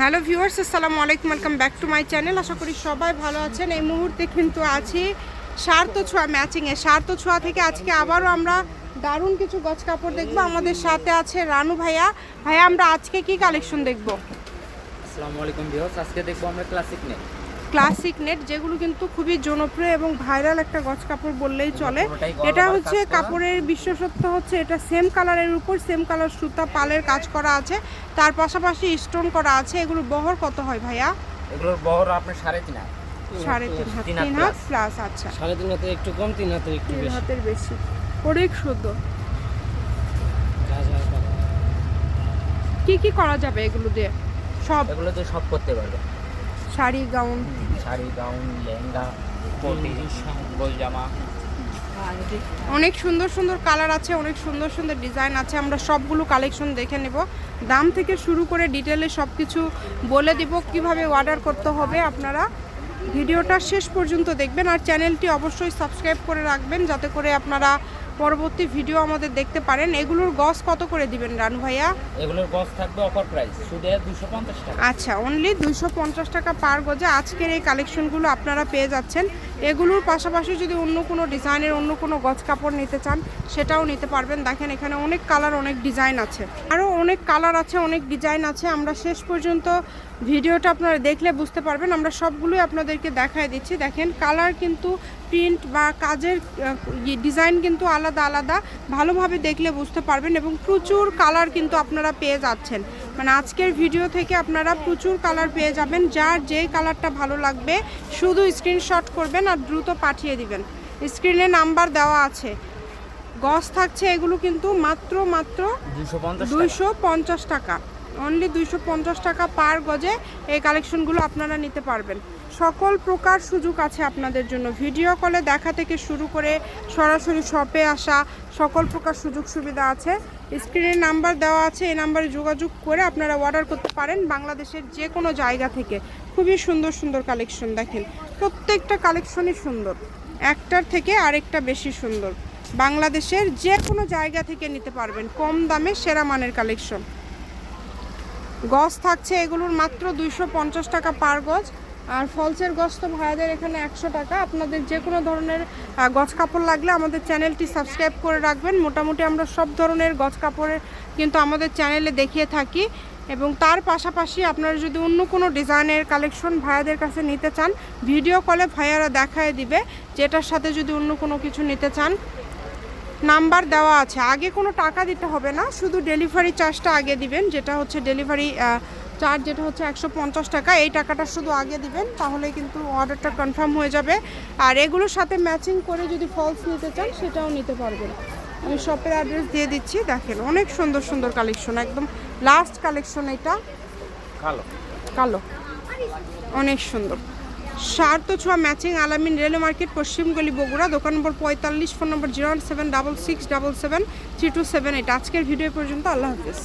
Hello viewers, আসসালামু আলাইকুম, welcome back to my channel. আশা করি সবাই ভালো আছেন। এই মুহূর্তে কিন্তু আছি সার্থ ছোঁয়া ম্যাচিংয়ে। সার্থ ছোঁয়া থেকে আজকে আবারও আমরা দারুণ কিছু গছ কাপড় দেখব। আমাদের সাথে আছে রানু ভাইয়া। ভাইয়া, আমরা আজকে কি কালেকশন দেখব? আসসালামু আলাইকুম ভিউয়ার্স, আজকে দেখব আমরা ক্লাসিক নেই ক্লাসিক নেট যেগুলো কিন্তু খুবই জনপ্রিয় এবং ভাইরাল একটা গছ কাপড় বললেই চলে। এটা হচ্ছে কাপড়ের বিশেষত্ব হচ্ছে এটা সেম কালারের উপর সেম কালার সুতা পালের কাজ করা আছে। তার পাশাপাশি স্টোন করা আছে। এগুলো বহর কত হয় ভাইয়া? এগুলোর বহর আপনার সাড়ে তিন হাত। সাড়ে তিন হাত। তিন হাত। প্লাস আচ্ছা। সাড়ে তিন হাতে একটু কম তিন হাতে একটু তিন হাতের বেশি। অনেক সুন্দর। যা যা করা। কি কি করা যাবে এগুলো দিয়ে? সব? এগুলো তো সব করতে পারবে। শাড়ি গাউন। শাড়ি গাউন লেহেঙ্গা কোটি জামা অনেক সুন্দর সুন্দর কালার আছে অনেক সুন্দর সুন্দর ডিজাইন আছে। আমরা সবগুলো কালেকশন দেখে নেব। দাম থেকে শুরু করে ডিটেলে সব কিছু বলে দিব কীভাবে অর্ডার করতে হবে আপনারা। ভিডিওটা শেষ পর্যন্ত দেখবেন আর চ্যানেলটি অবশ্যই সাবস্ক্রাইব করে রাখবেন যাতে করে আপনারা পরবর্তী ভিডিও আমাদের দেখতে পারেন। এগুলোর গস কত করে দিবেন রানু ভাইয়া? এগুলোর গস থাকবে অফার প্রাইস। শুধু দুশো পঞ্চাশ টাকা। আচ্ছা অনলি দুইশো পঞ্চাশ টাকা পার গজে আজকের এই কালেকশনগুলো আপনারা পেয়ে যাচ্ছেন। এগুলোর পাশাপাশি যদি অন্য কোনো ডিজাইনের অন্য কোনো গজ কাপড় নিতে চান, সেটাও নিতে পারবেন। দেখেন, এখানে অনেক কালার, অনেক ডিজাইন আছে। আরও অনেক কালার আছে, অনেক ডিজাইন আছে। আমরা শেষ পর্যন্ত ভিডিওটা আপনারা দেখলে বুঝতে পারবেন। আমরা সবগুলোই আপনাদেরকে দেখায় দিচ্ছি। দেখেন, কালার কিন্তু প্রিন্ট বা কাজের ডিজাইন কিন্তু আলাদা আলাদা। ভালোভাবে দেখলে বুঝতে পারবেন এবং প্রচুর কালার কিন্তু আপনারা পেয়ে যাচ্ছেন। মানে আজকের ভিডিও থেকে আপনারা প্রচুর কালার পেয়ে যাবেন। যার যে কালারটা ভালো লাগবে শুধু স্ক্রিনশট করবেন আর দ্রুত পাঠিয়ে দিবেন। স্ক্রিনে নাম্বার দেওয়া আছে। গস থাকছে এগুলো কিন্তু মাত্র মাত্র দুইশো পঞ্চাশ টাকা। অনলি দুইশো পঞ্চাশ টাকা পার গজে এই কালেকশনগুলো আপনারা নিতে পারবেন। সকল প্রকার সুযোগ আছে আপনাদের জন্য। ভিডিও কলে দেখা থেকে শুরু করে সরাসরি শপে আসা সকল প্রকার সুযোগ সুবিধা আছে। স্ক্রিনে নাম্বার দেওয়া আছে, এই নাম্বারে যোগাযোগ করে আপনারা অর্ডার করতে পারেন বাংলাদেশের যে কোনো জায়গা থেকে। খুবই সুন্দর সুন্দর কালেকশন দেখেন। প্রত্যেকটা কালেকশনই সুন্দর। একটার থেকে আরেকটা বেশি সুন্দর। বাংলাদেশের যে কোনো জায়গা থেকে নিতে পারবেন কম দামে সেরা মানের কালেকশন গজ থাকছে এগুলোর মাত্র দুইশো পঞ্চাশ টাকা পার গজ। আর ফলসের গজ তো ভাইয়াদের এখানে একশো টাকা। আপনাদের যে কোনো ধরনের গজ কাপড় লাগলে আমাদের চ্যানেলটি সাবস্ক্রাইব করে রাখবেন। মোটামুটি আমরা সব ধরনের গজ কাপড়ের কিন্তু আমাদের চ্যানেলে দেখিয়ে থাকি। এবং তার পাশাপাশি আপনারা যদি অন্য কোনো ডিজাইনের কালেকশন ভাইয়াদের কাছে নিতে চান, ভিডিও কলে ভাইয়ারা দেখায় দিবে, যেটার সাথে যদি অন্য কোনো কিছু নিতে চান। নাম্বার দেওয়া আছে। আগে কোনো টাকা দিতে হবে না, শুধু ডেলিভারি চার্জটা আগে দিবেন, যেটা হচ্ছে ডেলিভারি চার্জ যেটা হচ্ছে একশো পঞ্চাশ টাকা এই টাকাটা শুধু আগে দিবেন তাহলে কিন্তু অর্ডারটা কনফার্ম হয়ে যাবে। আর এগুলোর সাথে ম্যাচিং করে যদি ফলস নিতে চান সেটাও নিতে পারবেন। আমি শপের অ্যাড্রেস দিয়ে দিচ্ছি দেখেন অনেক সুন্দর সুন্দর কালেকশন একদম লাস্ট কালেকশন এটা। কালো। কালো। অনেক সুন্দর। সার তো ছোঁয়া ম্যাচিং আলামিন রেলওয়ে মার্কেট পশ্চিমগলি বগুড়া দোকান নম্বর পঁয়তাল্লিশ phone number zero seven double six double seven three two seven eight. আজকের ভিডিও পর্যন্ত আল্লাহ হাফিজ।